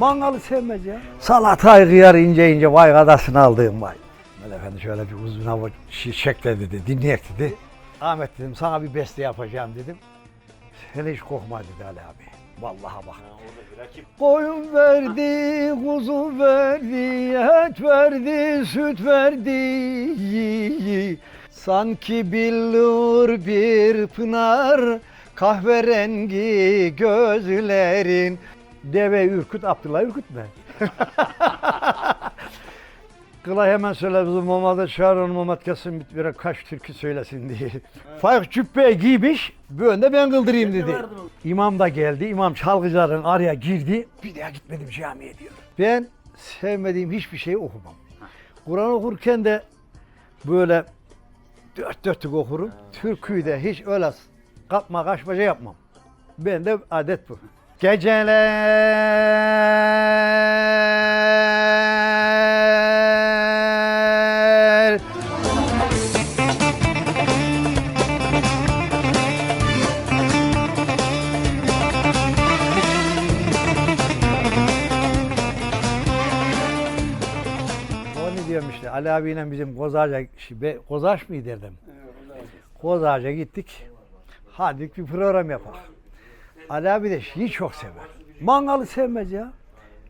Mangalı sevmez ya. Salatayı kıyar ince ince vay kadasını aldığım vay. Mehmet Efendi şöyle bir uzun hava şekle dedi, dinleyek dedi. Ahmet dedim sana bir beste yapacağım dedim. Sen hiç korkma dedi Ali abi. Vallahi bak. Koyun verdi, kuzu verdi, et verdi, süt verdi. Sanki billur bir pınar, kahverengi gözlerin. Deve ürküt, Abdullah ürkütme. Kılay hemen söyle bizim Muhammed'e çağır onu Muhammed gelsin bir, kaç türkü söylesin diye. Faik cübbe giymiş, bir önde ben kıldırayım dedi. İmam da geldi, imam çalgıcıların araya girdi. Bir daha gitmedim camiye diyor. Ben sevmediğim hiçbir şeyi okumam. Kur'an okurken de böyle dört dörtlük okurum. Türküyü de hiç öyle kapma kaçmaca yapmam. Ben de adet bu. Geceler O ne diyorum işte Ali abiyle bizim Kozağaca, şi- be- Kozaş mı derdim? Kozağaca gittik. Hadi bir program yapalım. Ali abi de şeyi çok sever. Mangalı sevmez ya.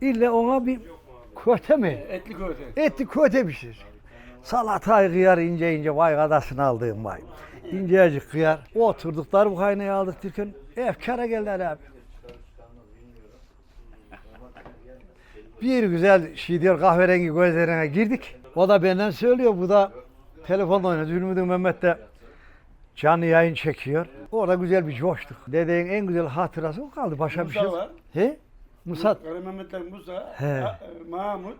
İlla ona bir köte mi? Etli köfte. Etli köte pişirir. Salatayı kıyar ince ince vay kadasını aldığım vay. İncecik kıyar. Oturduk dar bu kaynayı aldık derken efkara geldi Ali abi. Bir güzel şey diyor kahverengi gözlerine girdik. O da benden söylüyor. Bu da telefonla oynuyor. Zülmüdün Mehmet de canlı yayın çekiyor. Orada güzel bir coştuk. Dedeğin en güzel hatırası o kaldı. Başka bir şey Musa yok. var. He? Musa, Kara Mehmetler Musa, He. Ha- e, Mahmut,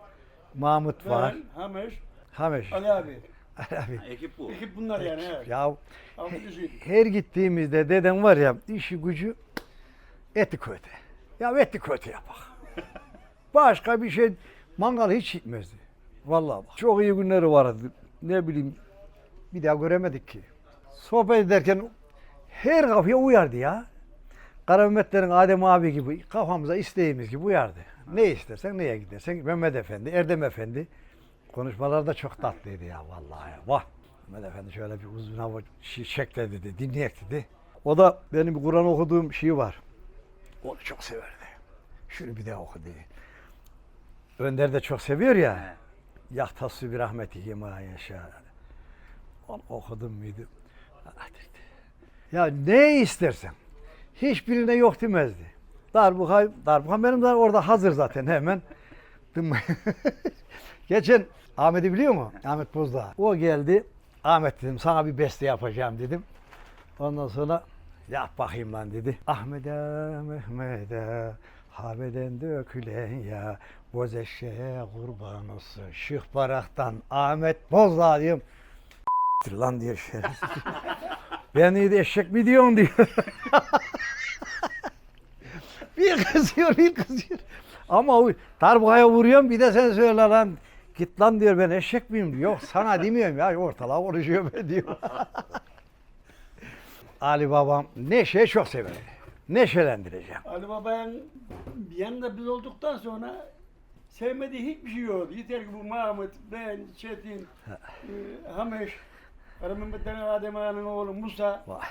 Mahmut var. ben, Hameş, Hameş. Ali abi. Ali abi. Ekip bu. Ekip bunlar yani. Evet. Ya Altı her gittiğimizde dedem var ya işi gücü eti köte. Ya eti köte yapak. Başka bir şey mangal hiç gitmezdi. Vallahi bak. Çok iyi günleri vardı. Ne bileyim bir daha göremedik ki. Sohbet ederken her kafaya uyardı ya. Kara Mehmetlerin Adem abi gibi kafamıza isteğimiz gibi uyardı. Ne istersen neye gidersen Mehmet Efendi, Erdem Efendi. Konuşmalar da çok tatlıydı ya vallahi. Vah. Mehmet Efendi şöyle bir uzun hava şekle dedi, dinleyek dedi. O da benim Kur'an okuduğum şey var. Onu çok severdi. Şunu bir daha oku dedi. Önder de çok seviyor ya. Yahtassu bir rahmetihi ma yaşa. Onu okudum muydu? Ya ne istersen. Hiçbirine yok demezdi. Darbuka, darbuka benim de orada hazır zaten hemen. Geçen Ahmet'i biliyor mu? Ahmet Bozdağ. O geldi. Ahmet dedim sana bir beste yapacağım dedim. Ondan sonra yap bakayım lan dedi. Ahmet'e Mehmet'e Habeden dökülen ya Boz eşeğe kurban olsun Şık Ahmet Bozdağ diyorum. Lan diyor şerefsiz. ben iyi de eşek mi diyorsun diyor. bir kızıyor bir kızıyor. Ama o darbukaya vuruyorum bir de sen söyle lan. Git lan diyor ben eşek miyim diyor. Yok sana demiyorum ya ortalığa konuşuyor ben diyor. Ali babam neşe çok sever. Neşelendireceğim. Ali Baba'nın yanında biz olduktan sonra sevmediği hiçbir şey yoktu. Yeter ki bu Mahmut, ben, Çetin, e, Hameş, Kara Mehmetlerin Adem Ağa'nın oğlu Musa. Vay.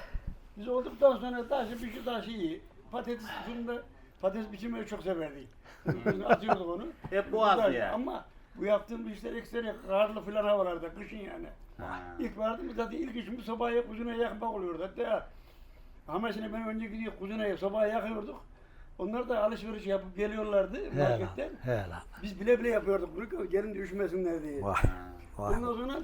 Biz olduktan sonra taşı bir şey taşı iyi. Patates fırında patates biçimini çok severdik. Biz Atıyorduk onu. Hep boğazdı Güzel. yani. Ama bu yaptığım işler ekseri karlı filan havalarda, kışın yani. Ha. İlk vardığımız zaten ilk işimiz sobaya kuzuna yakmak oluyordu. Hatta Hameşine ben önce gidiyor kuzuna sobaya yakıyorduk. Onlar da alışveriş yapıp geliyorlardı He lan, marketten. he lan. Biz bile bile yapıyorduk bunu gelin üşümesinler diye. Vay, vay. Ondan sonra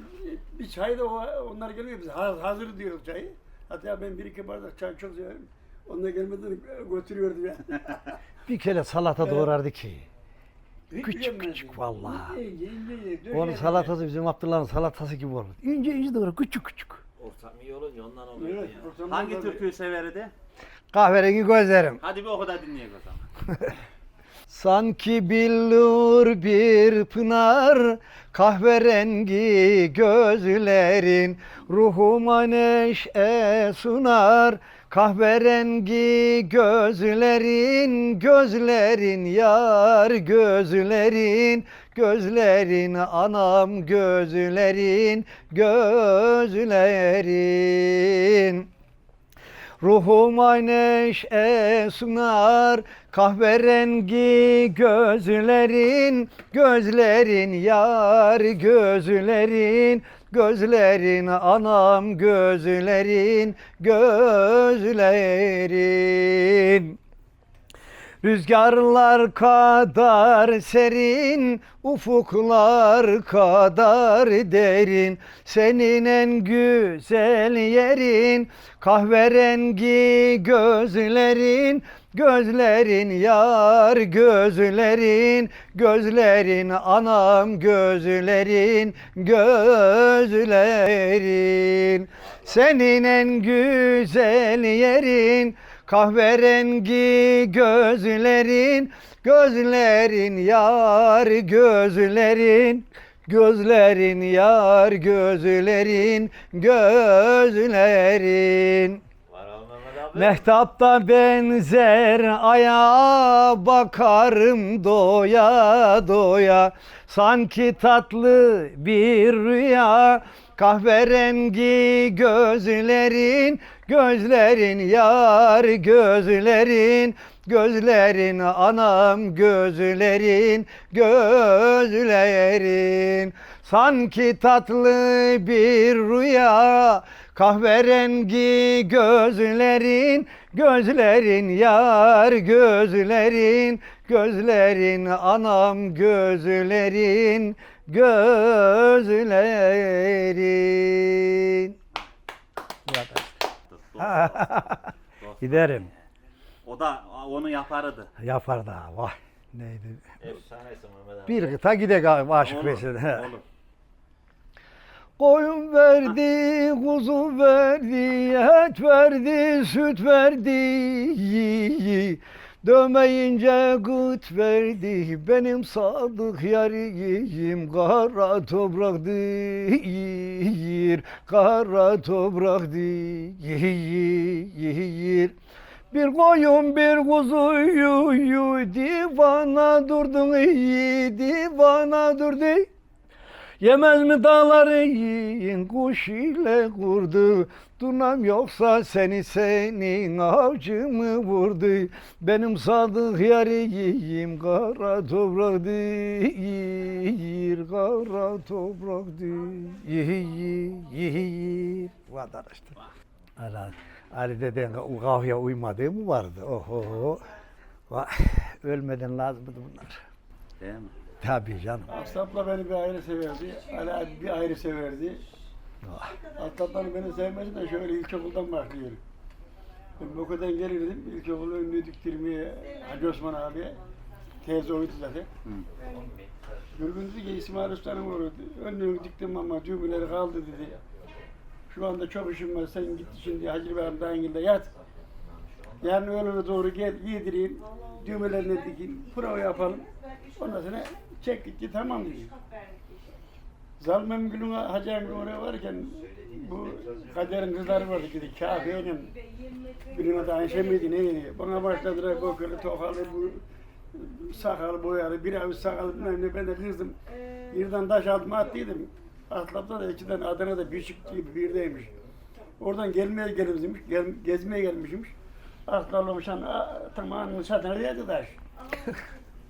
bir çay da o- onlar geliyor biz ha- hazır diyoruz çayı. Hatta ben bir iki bardak çay çok severim. Onlar gelmeden götürüyordu ya. Bir kere salata doğrardı ki. Hiç Küçük küçük vallahi. İnce ince ince. Onun salatası bizim Abdullah'ın salatası gibi olur. İnce ince doğru küçük küçük. Ortam iyi olunca ondan oluyor. Evet, ya. ortamdan Hangi dolayı. türküyü severdi? Kahverengi gözlerim. Hadi bir oku da dinleyelim o zaman. Sanki billur bir pınar Kahverengi gözlerin ruhuma neşe sunar. Kahverengi gözlerin, gözlerin yar gözlerin Gözlerin anam gözlerin, gözlerin Ruhuma neşe sunar kahverengi gözlerin, gözlerin yar gözlerin, gözlerin anam gözlerin, gözlerin. Rüzgarlar kadar serin, ufuklar kadar derin. Senin en güzel yerin, kahverengi gözlerin, gözlerin yar gözlerin, gözlerin anam gözlerin, gözlerin. Senin en güzel yerin, Kahverengi gözlerin, gözlerin yar gözlerin, gözlerin yar gözlerin, gözlerin. Var oğlum Mehmet abi. Mehtapta benzer aya bakarım doya doya. Sanki tatlı bir rüya Kahverengi gözlerin, gözlerin yar gözlerin Gözlerin anam gözlerin, gözlerin. Sanki tatlı bir rüya Kahverengi gözlerin, gözlerin yar gözlerin, gözlerin anam gözlerin, gözlerin. Giderim. O da onu yapardı. Yapar da vay. Neydi? Efsanesin Mehmet abi. Bir kıta gidek aşık Olur, Veysel'e. olur. Koyun verdi, kuzu verdi, et verdi, süt verdi. Dömeyince gıt verdi, benim sadık yarim kara toprak değil, kara toprak değil. Bir koyun bir kuzuyu divana durdun iyi, divana durdu. Yemez mi dağları yiyin kuş ile kurdu Turnam yoksa seni senin avcı mı vurdu Benim sadık yariyim kara toprak değil Kara toprak değil Bu kadar işte. Allah, Ali deden o kahveye uymadığı mı vardı? Oho. Vay, ölmeden lazımdı bunlar. Değil mi? Tabii canım. Asapla beni bir ayrı severdi. Ali abi bir ayrı severdi. Vay. Asapların beni sevmesi de şöyle ilkokuldan başlıyor. Ben Boku'dan gelirdim. İlkokulu önlüğü diktirmeye Hacı Osman abiye. Teyze oydu zaten. Hı. Dedi ki İsmail Usta'nın uğradı. Önlüğünü diktim ama düğmeleri kaldı dedi. Şu anda çok işim var. Sen git şimdi Hacı Bey'in dayıngilde yat. Yarın öğlene doğru gel giydireyim. Düğmelerini dikeyim. Prova yapalım. Ondan sonra çek gitti tamam dedi. Zalmem Gül'ün Hacı Emre oraya varken bu kaderin kızları vardı dedi. Kafiye'yle birinin adı Ayşe miydi neydi? Bana başladılar kokalı, tokalı, bu sakalı, boyalı, bir avuç sakalı bilmem ne. Ben de kızdım. Birden taş aldım attıydım. Atlapta da içinden Adana'da bir çık gibi birdeymiş. Oradan gelmeye gelmişmiş, gel, gezmeye gelmişmiş. Atlamışan, tamam satına değildi taş.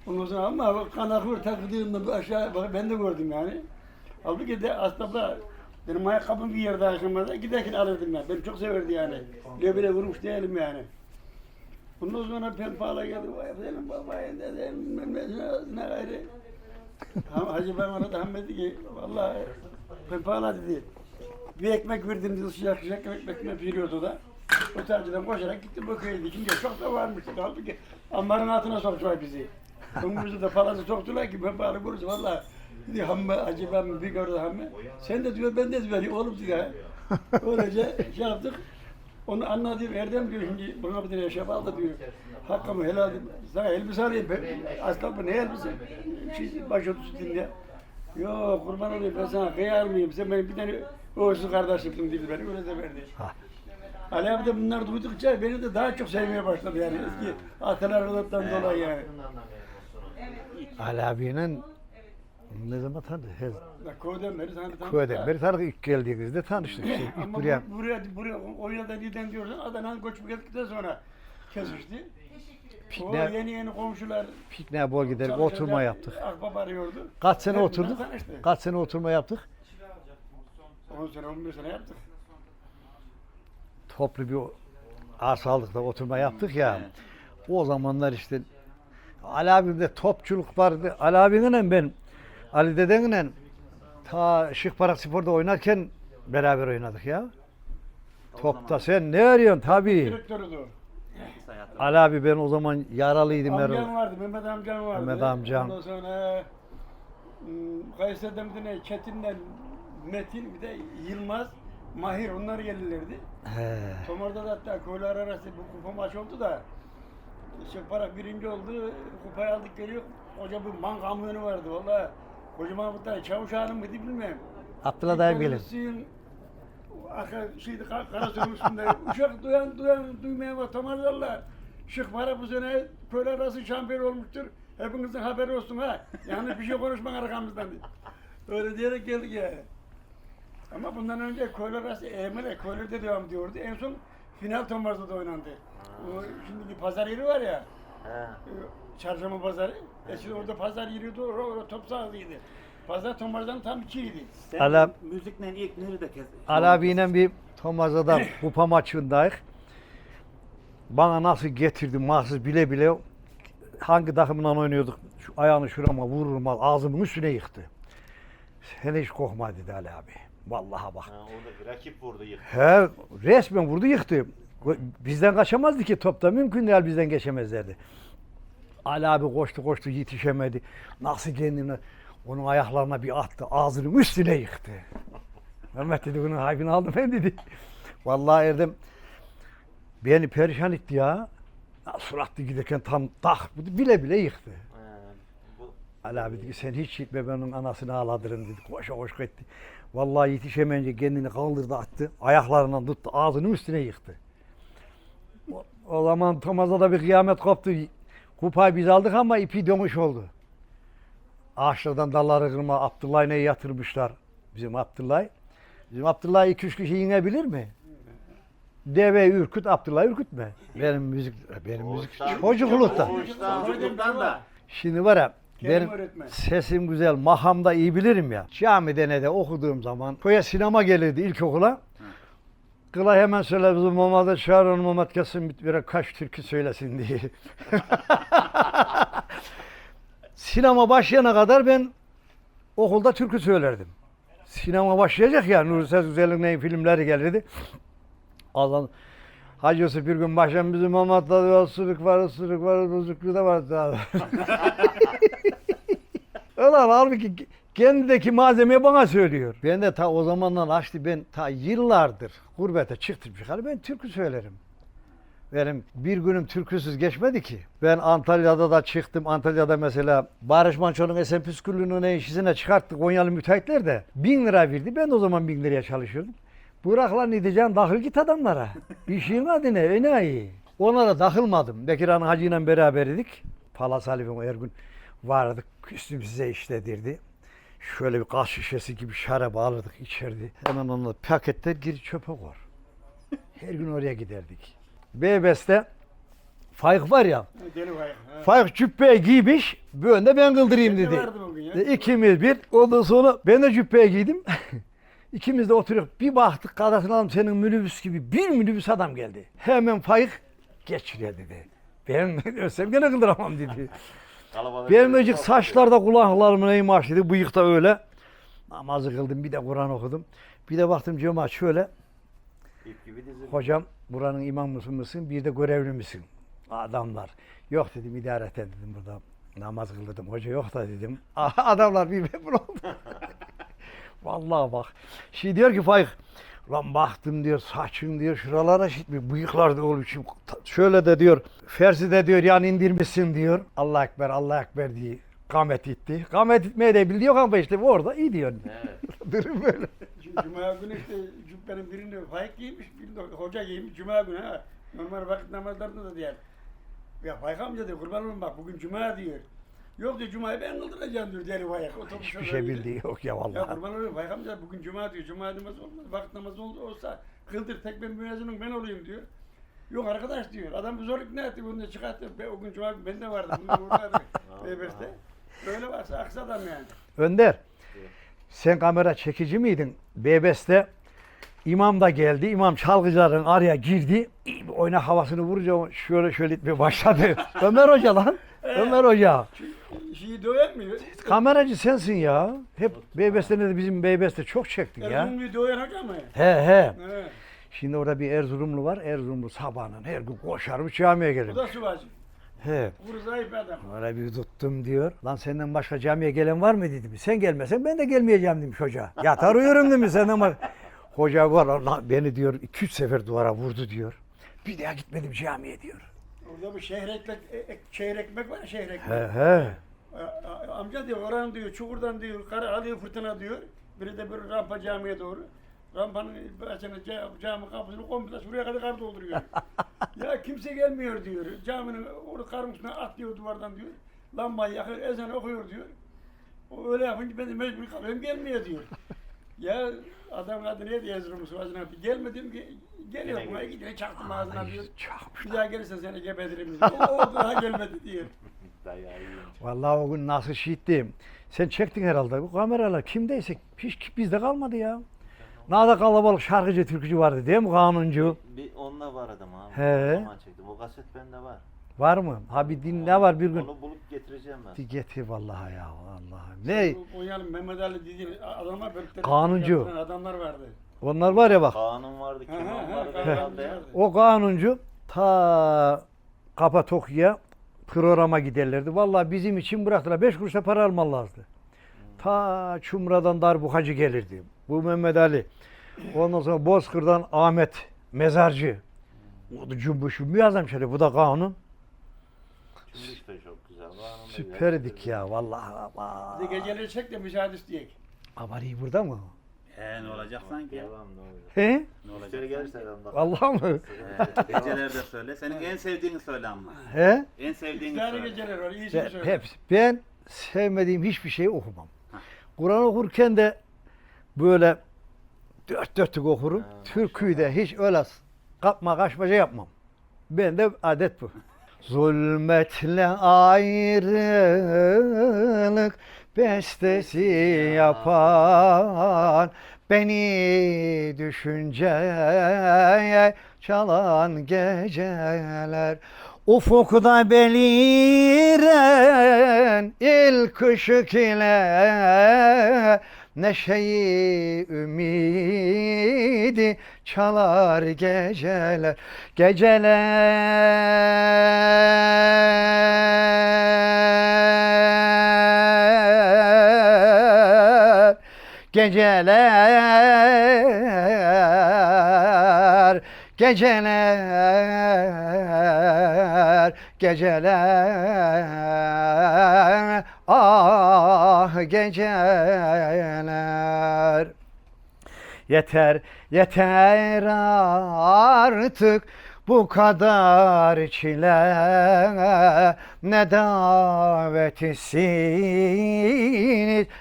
Ondan sonra ama kanaklı takıldığımda aşağı bak ben de gördüm yani. Halbuki de aslında benim ayakkabım bir yerde aşamada giderken alırdım yani. Ben çok severdi yani. Lebine vurmuş değilim yani. Bundan sonra ben pahala geldi. Vay senin babaya dedim bilmem ne ne, ne gayrı. Ha- Hacı ben ona da ham dedi ki vallahi ben pahala dedi. Bir ekmek verdim dedi sıcak sıcak ekmek ekmek veriyordu da. O tercihden koşarak gittim bu köye dikince çok da varmıştı. Halbuki ambarın altına soktular bizi. Önümüzde de parası soktular ki ben bari buluruz valla. Dedi hamme acı ben bir gördü hamme. Sen de diyor ben de diyor oğlum diyor. Öylece şey yaptık. Onu anladım Erdem diyor şimdi bana bir tane yaşam aldı diyor. Hakkımı helal edin. Sana elbise alayım. Ben- Aslan bu ne elbise? Şey, başörtüsü dinle. Yok kurban olayım ben sana kıyar mıyım? Sen benim bir tane oğuzsuz kardeşimsin dedi beni öyle de verdi. Ali abi de bunları duydukça beni de daha çok sevmeye başladı yani eski atalarından dolayı yani. Ali abiyle ne zaman tanıdık? Her, Bak Köyden beri tanıdık. köyden beri tanıdık. İlk geldiğimizde tanıştık. Şey, ilk Ama buraya bu- buraya, buraya, o yılda neden diyorsan Adana'nın göçüp geldikten sonra kesişti. O pikniğe, yeni yeni komşular pikniğe bol giderek çalışacak, oturma yaptık. Ahbap arıyordu. Kaç sene Hepsinden oturduk? Kaç sene oturma yaptık? 10 sene 11 sene yaptık. Toplu bir arsa aldık da oturma yaptık ya. O zamanlar işte Ali abimde topçuluk vardı. Ali abimle ben Ali dedenle ta Şıkparak Spor'da oynarken beraber oynadık ya. Topta sen ne arıyorsun tabii. Direktörüydü. o. Ali abi ben o zaman yaralıydım. Amcam Erol. vardı, Mehmet amcam vardı. Mehmet amcam. Ondan sonra ım, Kayseri'den bir tane Çetin'den Metin bir de Yılmaz, Mahir onlar gelirlerdi. He. Tomar'da da hatta köyler arası bu kupa maç oldu da Şıkparak birinci oldu. Kupayı aldık geliyor. Koca bir man kamyonu vardı valla. Kocaman bir tane çavuş hanım mıydı bilmem. Abdullah dayım gelin. Suyun arka şeydi kar- karasının üstünde. Uşak duyan duyan duymaya bak Tomarlarla. Şıkpara bu sene köyler arası şampiyon olmuştur. Hepinizin haberi olsun ha. Yanlış bir şey konuşman arkamızdan. Öyle diyerek geldik yani. Ama bundan önce köyler arası Emre köylerde devam ediyordu. En son final Tomarza'da oynandı. O şimdiki pazar yeri var ya. He. e, Çarşamba pazarı. Eskiden orada pazar yeriyordu. Orada, orada top sahasıydı. Pazar Tomarza'nın tam içiydi. Sen Ala- müzikle ilk nerede kes? Ali abiyle bir Tomaza'da kupa maçındayız. Bana nasıl getirdi mahsus bile bile hangi takımla oynuyorduk şu ayağını şurama vururum ağzımın üstüne yıktı. Sen hiç korkma dedi Ali abi. Vallahi bak. Ha, orada rakip vurdu yıktı. He, resmen vurdu yıktı. Bizden kaçamazdı ki topta mümkün değil bizden geçemezlerdi. Ali abi koştu koştu yetişemedi. Nasıl kendini onun ayaklarına bir attı ağzının üstüne yıktı. Mehmet dedi bunun haybini aldım ben dedi. Vallahi Erdem beni perişan etti ya. Ya Suratlı giderken tam tak bile bile yıktı. Ali abi dedi ki sen hiç gitme ben onun anasını ağladırım dedi. Koşa koşa etti. Vallahi yetişemeyince kendini kaldırdı attı. Ayaklarından tuttu ağzının üstüne yıktı. O, zaman Tomaz'a da bir kıyamet koptu. Kupayı biz aldık ama ipi dönüş oldu. Ağaçlardan dalları kırma Abdullah'ı neye yatırmışlar. Bizim Abdullah. Bizim Abdullah iki üç kişi inebilir mi? Deve ürküt, Abdullah ürkütme. Benim müzik, benim müzik Oğuz'dan- çocuklukta. Oğuz'dan, çocukluktan da. Şimdi var ya Benim öğretmen. sesim güzel, mahamda iyi bilirim ya. Camide ne de okuduğum zaman köye sinema gelirdi ilkokula. Kıla hemen söyle bizim Muhammed'e çağır onu Muhammed kesin bir, kaç türkü söylesin diye. sinema başlayana kadar ben okulda türkü söylerdim. Sinema başlayacak ya Nuri Ses Güzel'in filmleri gelirdi. Azan Hacı Yusuf bir gün başlayan bizim Muhammed'da diyor ısırık var, ısırık var, ısırık da var. Ulan halbuki kendideki malzemeyi bana söylüyor. Ben de ta o zamandan açtı ben ta yıllardır gurbete çıktım çıkalı ben türkü söylerim. Benim bir günüm türküsüz geçmedi ki. Ben Antalya'da da çıktım. Antalya'da mesela Barış Manço'nun Esen Püsküllü'nün işine çıkarttı Konyalı müteahhitler de. Bin lira verdi. Ben de o zaman bin liraya çalışıyordum. Bırak lan diyeceğim dahil git adamlara. İşin adı ne? Enayi. Ona da takılmadım. Bekir Han Hacı ile beraberdik. Palas Halif'in her gün vardık. Üstüm size işledirdi. Şöyle bir gaz şişesi gibi şarap alırdık içerdi. Hemen onu paketler geri çöpe koy. Her gün oraya giderdik. Beybes'te Faik var ya. Deli. Faik cübbeyi giymiş. Böyle de ben kıldırayım Ben de dedi. vardım o gün ya. İkimiz bir. Ondan sonra ben de cübbeyi giydim. İkimiz de oturuyoruz. Bir baktık kadasını aldım senin minibüs gibi. Bir minibüs adam geldi. Hemen Faik geç şuraya dedi. Ben ölsem gene kıldıramam dedi. Benim öcük saçlarda kulaklarım neyim açtı. Bıyık da öyle. Namazı kıldım bir de Kur'an okudum. Bir de baktım cemaat şöyle. Hocam buranın imam mısın mısın? Bir de görevli misin? Adamlar. Yok dedim idareten dedim burada. Namaz kıldırdım. Hoca yok da dedim. Adamlar bir memnun oldu. Vallahi bak. Şey diyor ki Faik. Lan baktım diyor saçın diyor şuralara şitmiş bıyıklar da olmuş. Şöyle de diyor fersi de diyor yani indirmişsin diyor. Allah ekber Allah ekber diye Kamet itti. Kamet itmeyi de biliyor ama işte orada iyi diyor. Evet. Durum böyle. Cu- Cuma günü işte cübbenin birinde fayık giymiş, birinde hoca giymiş. Cuma günü ha. Normal vakit namazlarında da diyor. Ya Faik amca diyor kurban olayım bak bugün Cuma diyor. Yok diyor Cuma'yı ben kıldıracağım diyor deli Faik. Otobüs Hiçbir şoförüyle. şey bildiği yok ya Ya vallahi. kurban olayım Faik amca bugün Cuma diyor. Cuma namazı olmaz. Vakit namazı oldu, olsa kıldır tek ben müezzinim ben olayım diyor. Yok arkadaş diyor. Adam bir zor ikna etti bunu da çıkarttı. Ben, o gün Cuma günü ben de vardım. Bunu buradaydı. Beybeste. Böyle varsa aksa adam yani. Önder. Sen kamera çekici miydin? Bebes'te imam da geldi. İmam çalgıcıların araya girdi. Bir oyna havasını vurunca şöyle şöyle itmeye başladı. Ömer Hoca lan. Ömer Hoca. Şeyi döven mi? Kameracı sensin ya. Hep Beybes'te de bizim Beybes'te çok çektin ya. Erzurumlu'yu döven hoca mı? He he. He. Şimdi orada bir Erzurumlu var. Erzurumlu sabahın her gün koşarmış camiye gelir. da suvacı. He. Kuru zayıf adam. Öyle bir tuttum diyor. Lan senden başka camiye gelen var mı dedim. Sen gelmesen ben de gelmeyeceğim demiş hoca. Yatar uyurum demiş senden bak. Hoca var lan beni diyor 2-3 sefer duvara vurdu diyor. Bir daha gitmedim camiye diyor. Orada bir şehir ekmek, e- şehir ekmek var ya şehir ekmek. He he. A- a- Amca diyor oran diyor çukurdan diyor kar alıyor fırtına diyor. Biri de bir rampa camiye doğru. Rampanın başına ca- cami kapısını komple şuraya kadar kar dolduruyor. ya kimse gelmiyor diyor. Caminin orada karın üstüne atlıyor duvardan diyor. Lambayı yakıyor, ezan okuyor diyor. O öyle yapınca ben de mecbur kalıyorum gelmiyor diyor. ya adam adı neydi Erzurum'un sıvacına? Gelmedim ki geliyor Yine buna geliyor. gidin çaktım ağzına diyor. Çakmış. Bir daha gelirsen seni gebedirim diyor. O, o daha gelmedi diyor. Dayağı yiyince. Vallahi o gün nasıl şiittim. Sen çektin herhalde. Bu kameralar kimdeyse hiç bizde kalmadı ya. Nada kalabalık şarkıcı türkücü vardı değil mi kanuncu? Bir onunla var adam abi. He. O zaman çektim. O kaset bende var. Var mı? Ha bir din ne var bir gün? Onu bulup getireceğim ben. Getir vallahi ya vallahi. Ne? Oynayalım Mehmet Ali dediğin adamlar böyle Kanuncu. yaptıran adamlar vardı. Onlar var ya bak. Kanun vardı, kim ha, ha, vardı kanuncu herhalde. ya. vardı. O kanuncu ta Kapadokya'ya programa giderlerdi. Vallahi bizim için bıraktılar. Beş kuruşa para almalılardı. Ta Çumra'dan darbukacı gelirdi. Bu Mehmet Ali. Ondan sonra Bozkır'dan Ahmet Mezarcı. O da cümbüşü bir adam şöyle. Bu da kanun. İşte çok güzel. Süperdik ya vallahi. Ama. Bir de geceleri çek de müsaade isteyek. Abari burada mı? He ne olacak sanki? Devam ne olacak? He? Ne olacak? gelirse ben bak. Vallahi mı? He, Gecelerde söyle. Senin en sevdiğini söyle ama. He? En sevdiğini tane söyle. geceler var. İyisini Ben, söyle. hepsi. Ben sevmediğim hiçbir şeyi okumam. Kur'an okurken de böyle dört dörtlük okurum. Türküyü de hiç öyle kapma kaçmaca yapmam. Ben de adet bu. Zulmetle ayrılık bestesi yapan beni düşünceye çalan geceler. Ufukta beliren ilk ışık ile Neşeyi ümidi çalar geceler Geceler. Geceler Geceler Geceler Ah geceler. Yeter, yeter artık bu kadar çile. Ne davetisiniz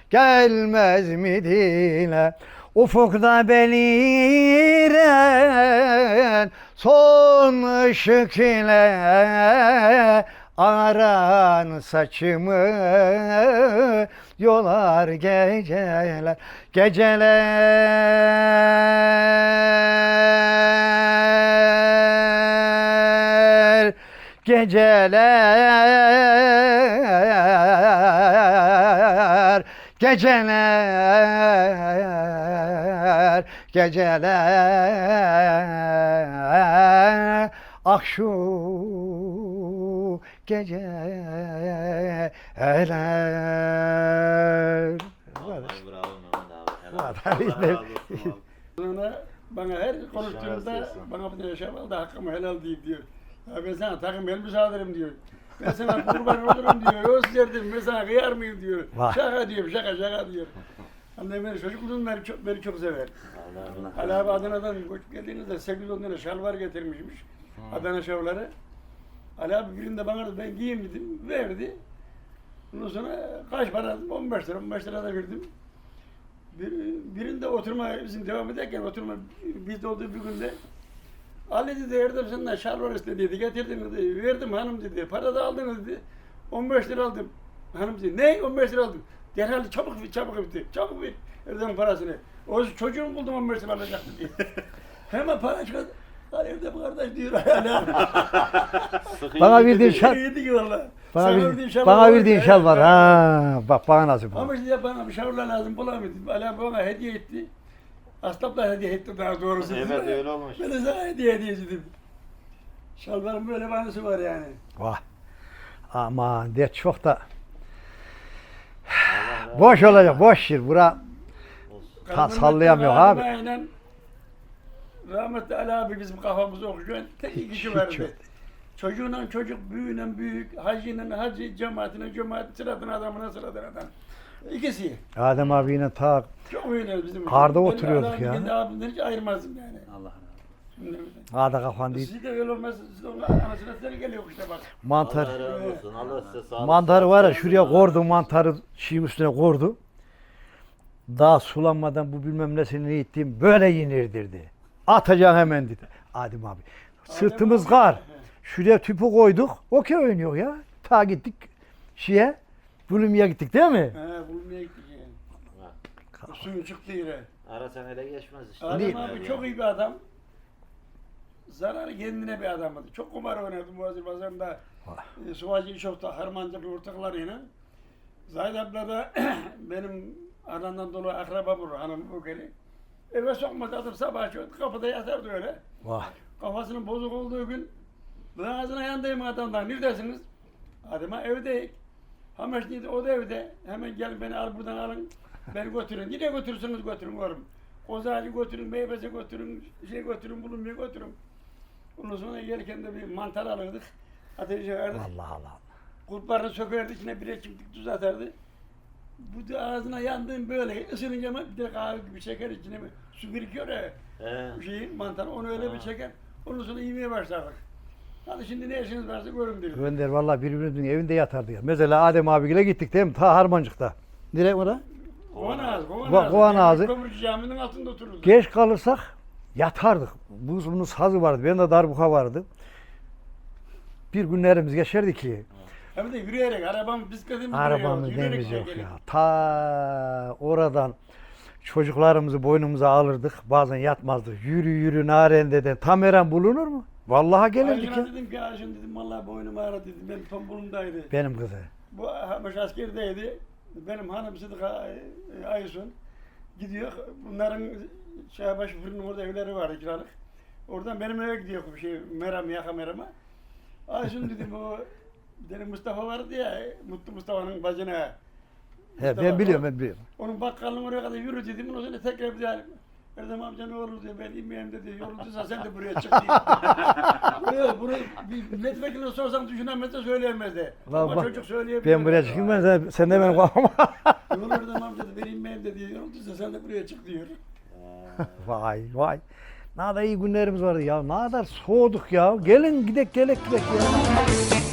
gelmez mi dile? Ufukta beliren son ışık ile aran saçımı yolar geceler geceler. Geceler geceler geceler ah şu geceler Vallahi bravo Mehmet abi. Helal. Vallahi Allah razı olsun abi. Bana her konuştuğunda Şahane bana bir yaşam al da hakkımı helal deyip diyor. Ya ben sana takım elbise alırım diyor. Ben sana kurban olurum diyor. Öz derdim ben sana kıyar mıyım diyor. Şaka diyor şaka şaka diyor. Annem beni çocukluğum beni çok, beni çok sever. Ali abi Adana'dan geldiğinizde 8-10 tane şalvar getirmişmiş. Adana şalvarı. Ali abi birinde bana da ben giyeyim dedim. Verdi. Ondan sonra kaç para aldım? 15 lira. 15 lira da verdim. Bir, birinde oturma bizim devam ederken oturma bizde olduğu bir günde Ali dedi Erdem senden şalvar istediydi getirdim dedi. Verdim hanım dedi. Para da aldın dedi. 15 lira aldım. Hanım dedi. Ne? 15 lira aldım. Derhal çabuk çabuk bitti. Çabuk bir Erdem parasını. O çocuğum buldum 15 lira alacaktı diye. Hemen para çıkardı. Ali Erdem kardeş diyor. Abi. Bana verdiğin şal, İyiydi ki valla. bana, Sana verdiğim şal bana var ya. şal var. Ha, bak bana nasıl bu. Ama işte bana bir şavurla lazım bulamadım. Ali abi bana hediye etti. Aslap da hediye etti daha doğrusu. Evet öyle olmuş. Ben de sana hediye edeyim. Şalvarın böyle banısı var yani. Vah. Aman de çok da boş olacak. Boş yer. Bura. Ta- sallayamıyor abi. Aynen. Rahmetli Ali abi bizim kafamızı okşayan tek iki kişi vardı. Çocuğunla çocuk, büyüğüyle büyük, hacıyla hacı, cemaatine cemaat, sıradan adamına sıradan adam. İkisi. Adem abiyle ta Çok öyleler bizim. Karda Ben oturuyorduk Ali abi ya. Kendi abimden hiç ayırmazdım yani. Allah razı Şimdi- ağda kafan değil. Siz de öyle olmaz. Siz de onun anasına size geliyor işte bak. Mantar. Allah razı olsun. Allah size sağlık. Mantarı var ya şuraya kordu mantarı şeyin üstüne kordu. Daha sulanmadan bu bilmem nesini ne ettiğim böyle yenirdirdi. Atacaksın hemen dedi. Adem abi. Sırtımız abi- kar. Şuraya tüpü koyduk. Okey oynuyor ya. Ta gittik şeye. Bulumya gittik değil mi? He bulmaya gittik yani. Suyun çıktı yere. Ara sen ele geçmez işte. Adem Değil. abi çok iyi bir adam. Zararı kendine bir adamdı. Çok kumar oynadı Muazzez Pazarı'nda. E, Suvacı İşof'ta harmancılık ortaklarıyla. Zahid abla da benim anamdan dolayı akraba bulur hanım bu geri. Eve sokmadı adım sabah açıyordu. Kapıda yatardı öyle. Vay. Kafasının bozuk olduğu gün ben ağzına yandayım adamdan. Neredesiniz? Adama evdeyik. Hameş dedi o da evde. Hemen gel beni al buradan alın. Beni götürün. Yine götürürsünüz götürün oğlum. Kozağacı götürün, meyvesi götürün, şey götürün, bulunmuyor götürün. Ondan sonra gelirken de bir mantar alırdık. Ateşe yakardık. Allah Allah. Kurtlarını sökerdik, içine bir çimdik tuz atardı. Bu da ağzına yandığım böyle ısırınca mı bir de kahve gibi çeker içine mi? Su birikiyor ya He. bu şeyin mantarı onu öyle bir çeker. Ondan sonra yemeye başlardık. Hadi şimdi ne işiniz varsa görün dedim. Önder vallahi birbirimizin evinde yatardı ya. Mesela Adem abiyle gittik değil mi? Ta Harmancık'ta. Nereye orada? Kovan ağzı, kovan Va- ağzı. kovan ağzı. Kömürcü caminin altında otururuz. Geç kalırsak yatardık. Buz bunun sazı vardı. Benim de darbuka vardı. Bir günlerimiz geçerdi ki Hem de yürüyerek, arabam, bisikletimiz arabamız yürüyerek neyimiz yok gelip. ya. Ta oradan çocuklarımızı boynumuza alırdık. Bazen yatmazdık. Yürü yürü Narende'den. Tam Eren bulunur mu? Vallahi gelirdik Ayşun'a ya. dedim ki Ayşun dedim vallahi boynum ağrı dedim. Benim tombulumdaydı. Benim kızı. Bu Hamış askerdeydi. Benim hanım Sıdıka e, Aysun gidiyor. Bunların Şahbaş fırının orada evleri vardı kiralık. Oradan benim eve gidiyor bir şey Meram yaka Meram'a. Aysun dedim o benim Mustafa vardı ya Mutlu Mustafa'nın bacına. He, ben biliyorum ben biliyorum. Onun bakkalının oraya kadar yürü dedim. Ondan sonra tekrar bir daha Erdem amca ne olur diyor ben inmeyeyim dedi. Yorulduysa sen de buraya çık diye. Yok bunu bir milletvekiline sorsam düşünemez de söyleyemez de. Vallahi Ama bak, çocuk söyleyebiliyor. Ben buraya çıkayım ben sen, sen de benim kafama. Yol Erdem amca da ben inmeyeyim de diyor. Yorulduysa sen de buraya çık diyor. vay vay. Ne kadar iyi günlerimiz vardı ya. Ne kadar soğuduk ya. Gelin gidek gelek gidek ya.